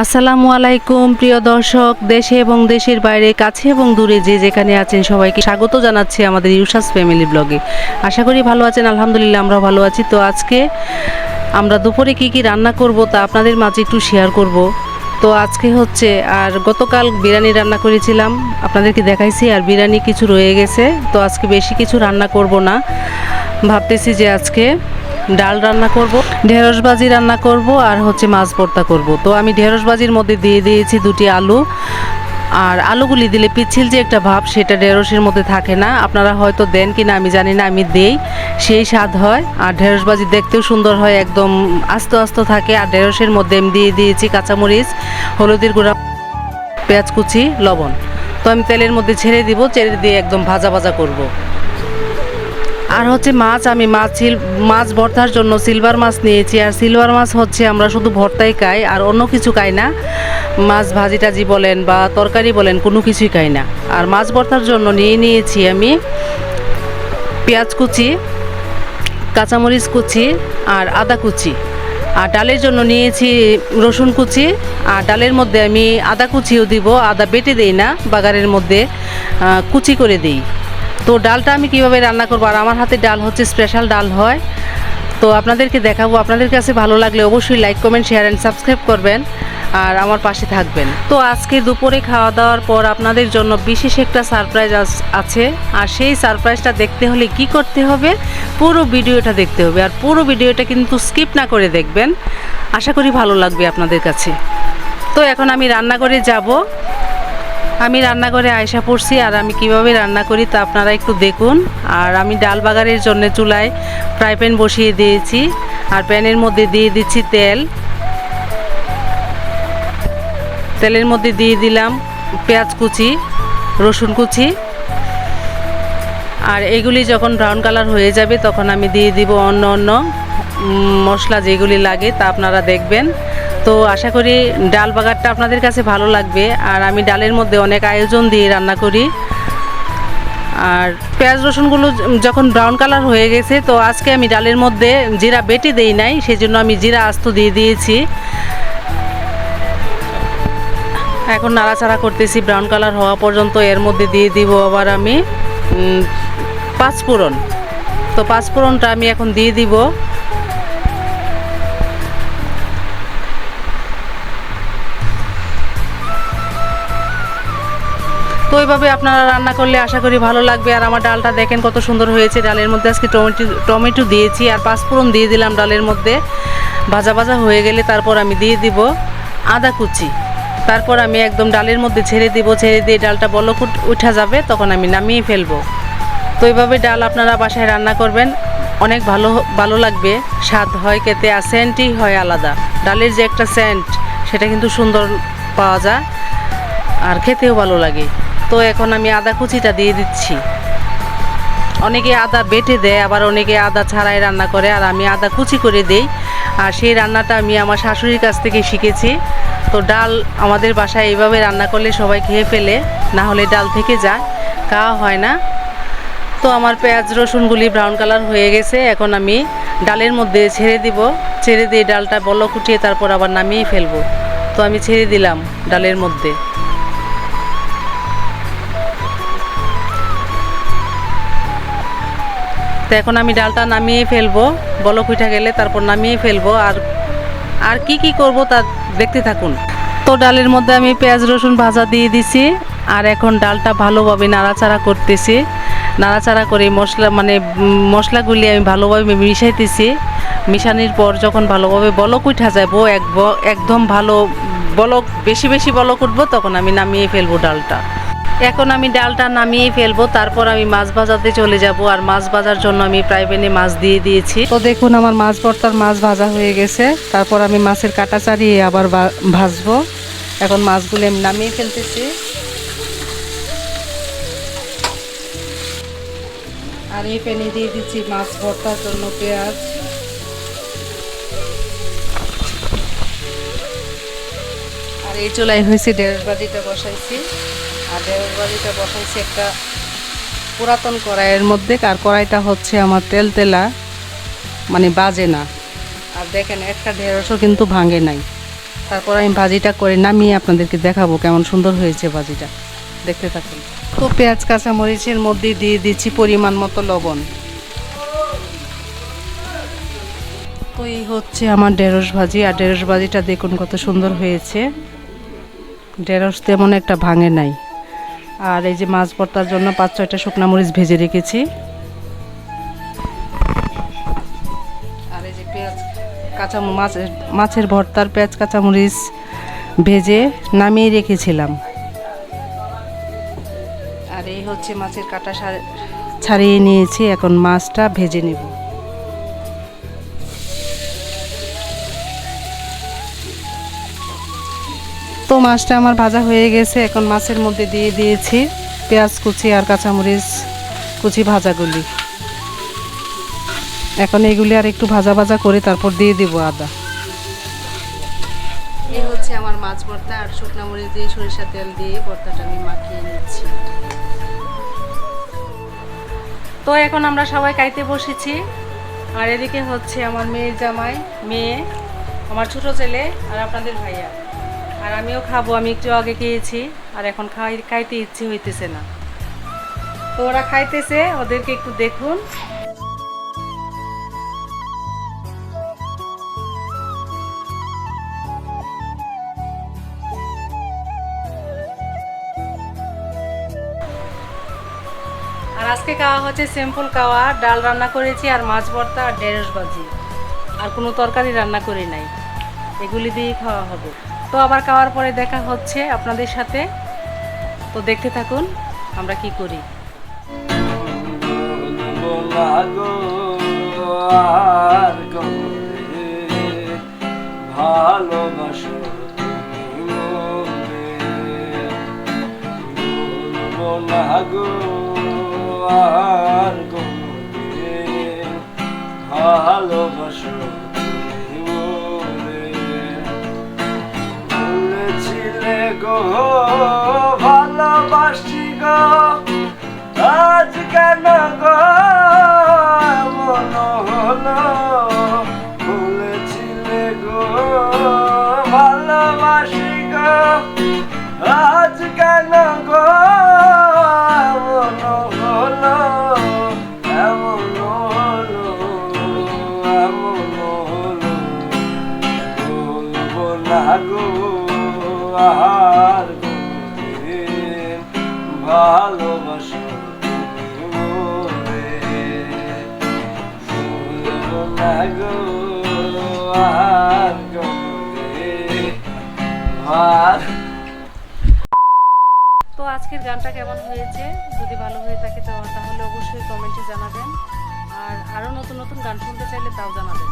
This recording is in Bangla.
আসসালামু আলাইকুম, প্রিয় দর্শক, দেশে এবং দেশের বাইরে, কাছে এবং দূরে যে যেখানে আছেন সবাইকে স্বাগত জানাচ্ছি আমাদের ইউসাস ফ্যামিলি ব্লগে। আশা করি ভালো আছেন, আলহামদুলিল্লাহ আমরা ভালো আছি। তো আজকে আমরা দুপুরে কি কি রান্না করব তা আপনাদের মাঝে একটু শেয়ার করব। তো আজকে হচ্ছে, আর গতকাল বিরিয়ানি রান্না করেছিলাম, আপনাদেরকে দেখাইছি, আর বিরিয়ানি কিছু রয়ে গেছে। তো আজকে বেশি কিছু রান্না করব না। ভাবতেছি যে আজকে ডাল রান্না করব। ঢেঁড়স ভাজি রান্না করব আর হচ্ছে মাছ ভর্তা করব। তো আমি ঢেঁড়স ভাজির মধ্যে দিয়ে দিয়েছি দুটি আলু। আর আলুগুলি দিলে পিচ্ছিল যে একটা ভাব, সেটা ঢেঁড়সের মধ্যে থাকে না। আপনারা হয়তো দেন কি না আমি জানি না, আমি দেই। সেই স্বাদ হয়। আর ঢেঁড়স ভাজি দেখতেও সুন্দর হয়, একদম আস্তে আস্তে থাকে। আর ঢেঁড়সের মধ্যে আমি দিয়ে দিয়েছি কাঁচামরিচ, হলুদের গুঁড়া, পেঁয়াজ কুচি, লবণ। তো আমি তেলের মধ্যে ছেড়ে দিব, ছেড়ে দিয়ে একদম ভাজা ভাজা করব। আর হচ্ছে মাছ, আমি মাছ মাছ ভর্তার জন্য সিলভার মাছ নিয়েছি। আর সিলভার মাছ হচ্ছে আমরা শুধু ভর্তাই খাই, আর অন্য কিছু খাই না। মাছ ভাজি টাজি বলেন বা তরকারি বলেন, কোনো কিছুই খাই না। আর মাছ ভর্তার জন্য নিয়ে নিয়েছি আমি পেঁয়াজ কুচি, কাঁচামরিচ কুচি আর আদা কুচি। আর ডালের জন্য নিয়েছি রসুন কুচি। আর ডালের মধ্যে আমি আদা কুচিও দিব, আদা বেটে দেই না, বাগারের মধ্যে কুচি করে দিই। তো ডালটা আমি কীভাবে রান্না করব? আর আমার হাতে ডাল হচ্ছে স্পেশাল ডাল হয়। তো আপনাদেরকে দেখাবো। আপনাদের কাছে ভালো লাগলে অবশ্যই like comment share and subscribe করবেন আর আমার পাশে থাকবেন। তো আজকে দুপুরে খাওয়া দাওয়ার পর আপনাদের জন্য বিশেষ একটা সারপ্রাইজ আছে। আর সেই সারপ্রাইজটা দেখতে হলে কি করতে হবে? পুরো ভিডিওটা দেখতে হবে। আর পুরো ভিডিওটা কিন্তু স্কিপ না করে দেখবেন। আশা করি ভালো লাগবে আপনাদের কাছে। তো এখন আমি রান্নাঘরে যাব। আমি রান্নাঘরে আয়সা পড়ছি আর আমি কীভাবে রান্না করি তা আপনারা একটু দেখুন। আর আমি ডাল বাগারের জন্য চুলায় ফ্রাই প্যান বসিয়ে দিয়েছি। আর প্যানের মধ্যে দিয়ে দিচ্ছি তেল। তেলের মধ্যে দিয়ে দিলাম পেঁয়াজ কুচি, রসুন কুচি। আর এগুলি যখন ব্রাউন কালার হয়ে যাবে তখন আমি দিয়ে দিব অন্য অন্য মশলা যেগুলি লাগে তা আপনারা দেখবেন। তো আশা করি ডাল বাগারটা আপনাদের কাছে ভালো লাগবে। আর আমি ডালের মধ্যে অনেক আয়োজন দিয়ে রান্না করি। আর পেঁয়াজ রসুনগুলো যখন ব্রাউন কালার হয়ে গেছে, তো আজকে আমি ডালের মধ্যে জিরা বেটে দেই নাই, সেজন্য আমি জিরা আস্ত দিয়ে দিয়েছি। এখন নাড়াচাড়া করতেছি ব্রাউন কালার হওয়া পর্যন্ত এর মধ্যে দিয়ে দিব আবার আমি পাঁচফোড়ন। তো পাঁচফোড়নটা আমি এখন দিয়ে দিব। তো এইভাবে আপনারা রান্না করলে আশা করি ভালো লাগবে। আর আমার ডালটা দেখেন কত সুন্দর হয়েছে। ডালের মধ্যে আজকে টমেটো টমেটো দিয়েছি আর পাঁচফোড়ন দিয়ে দিলাম ডালের মধ্যে। ভাজা ভাজা হয়ে গেলে তারপর আমি দিয়ে দিব আদা কুচি। তারপর আমি একদম ডালের মধ্যে ছেড়ে দিব, ছেড়ে দিয়ে ডালটা বলক উঠা যাবে, তখন আমি নামিয়ে ফেলব। তো এইভাবে ডাল আপনারা বাসায় রান্না করবেন, অনেক ভালো ভালো লাগবে। স্বাদ হয় খেতে আর সেন্টই হয় আলাদা। ডালের যে একটা সেন্ট সেটা কিন্তু সুন্দর পাওয়া যায়, আর খেতেও ভালো লাগে। তো এখন আমি আদা কুচিটা দিয়ে দিচ্ছি। অনেকে আদা বেটে দেয়, আবার অনেকে আদা ছাড়াই রান্না করে, আর আমি আদা কুচি করে দেই। আর সেই রান্নাটা আমি আমার শাশুড়ির কাছ থেকে শিখেছি। তো ডাল আমাদের বাসায় এইভাবে রান্না করলে সবাই খেয়ে ফেলে, না হলে ডাল থেকে যায়, খাওয়া হয় না। তো আমার পেঁয়াজ, রসুনগুলি ব্রাউন কালার হয়ে গেছে, এখন আমি ডালের মধ্যে ছেড়ে দিব। ছেড়ে দিয়ে ডালটা বল কুটিয়ে তারপর আবার নামিয়ে ফেলব। তো আমি ছেড়ে দিলাম ডালের মধ্যে। তো এখন আমি ডালটা নামিয়ে ফেলব, বলক উঠে গেলে তারপর নামিয়ে ফেলব, আর আর কি কি করব তা দেখতে থাকুন। তো ডালের মধ্যে আমি পেঁয়াজ, রসুন ভাজা দিয়ে দিছি, আর এখন ডালটা ভালোভাবে নাড়াচাড়া করতেছি। নাড়াচাড়া করে মশলা মানে মশলাগুলি আমি ভালোভাবে মিশাইতেছি। মিশানির পর যখন ভালোভাবে বলক উঠা যাব, এক একদম ভালো বলক, বেশি বেশি বলক উঠবো, তখন আমি নামিয়ে ফেলব ডালটা। এখন আমি ডালটা নামিয়ে ফেলব, তারপর আমি মাছ ভাজাতে চলে যাব, আর মাছ ভাজার জন্য আমি প্রায় মাছ দিয়ে দিয়েছি। তো দেখুন আমার মাছ ভর্তার মাছ ভাজা হয়ে গেছে, তারপর আমি মাছের কাটা চারিয়ে আবার ভাজবো। এখন মাছগুলো আমি নামিয়ে ফেলতেছি। আর এই প্যানে দিয়ে দিচ্ছি মাছ ভর্তার জন্য পেঁয়াজ। আর এই চুলাই হয়েছে ঢেঁড়স বাজিটা বসাইছি। আর বাজিটা বসাইছি একটা পুরাতন কড়াইয়ের মধ্যে, আর কড়াইটা হচ্ছে আমার তেল তেলা মানে বাজে না। আর দেখেন, একটা ঢেঁড়সও কিন্তু ভাঙে নাই। তারপর আমি ভাজিটা করে নামিয়ে আপনাদেরকে দেখাবো কেমন সুন্দর হয়েছে ভাজিটা। দেখতে থাকুন। তো পেঁয়াজ কাঁচা মরিচের মধ্যে দিয়ে দিচ্ছি পরিমাণ মতো লবণ। তো এই হচ্ছে আমার ঢেঁড়স ভাজি। আর ঢেঁড়স ভাজিটা দেখুন কত সুন্দর হয়েছে। ঢেঁড়স তেমন একটা ভাঙে নাই। আর এই যে মাছ ভর্তার জন্য পাঁচ ছয়টা শুকনা মরিচ ভেজে রেখেছি। আর এই যে পেঁয়াজ, কাঁচা মাছের মাছের ভর্তার পেঁয়াজ কাঁচামরিচ ভেজে নামিয়ে রেখেছিলাম। আর এই হচ্ছে মাছের কাটা ছাড়িয়ে নিয়েছি, এখন মাছটা ভেজে নেব। তো মাছটা আমার ভাজা হয়ে গেছে। এখন মাছের মধ্যে দিয়ে দিয়েছি পেঁয়াজ কুচি আর কাঁচামরিচ কুচি ভাজাগুলি। এখন এগুলি আর একটু ভাজা ভাজা করে তারপর দিয়ে দিব আদা। এই হচ্ছে আমার মাছ ভর্তা আর শুকনা মরিচ দিয়ে সরিষা তেল দিয়ে ভর্তাটা আমি মাখিয়ে নিচ্ছি। তো এখন আমরা সবাই খাইতে বসেছি। আর এদিকে হচ্ছে আমার মেয়ের জামাই, মেয়ে, আমার ছোট ছেলে আর আপনাদের ভাইয়া। আর আমিও খাব, আমি একটু আগে খেয়েছি, আর এখন খাই, খাইতে ইচ্ছে হইতেছে না। তো ওরা খাইতেছে, ওদেরকে একটু দেখুন। আর আজকে খাওয়া হচ্ছে সিম্পল খাওয়া, ডাল রান্না করেছি, আর মাছ ভর্তা, আর ঢেঁড়স ভাজি। আর কোনো তরকারি রান্না করি নাই। এগুলি দিয়েই খাওয়া হবে। তো আবার খাওয়ার পরে দেখা হচ্ছে আপনাদের সাথে। তো দেখতে থাকুন, আমরা কি করি। ভালোবাসো আর গো ভালোবাসি গো। ভালোবাসো তো আজকের গানটা কেমন হয়েছে? যদি ভালো হয়ে থাকে তাহলে অবশ্যই কমেন্টে জানাবেন। আর আরও নতুন নতুন গান শুনতে চাইলে তাও জানাবেন।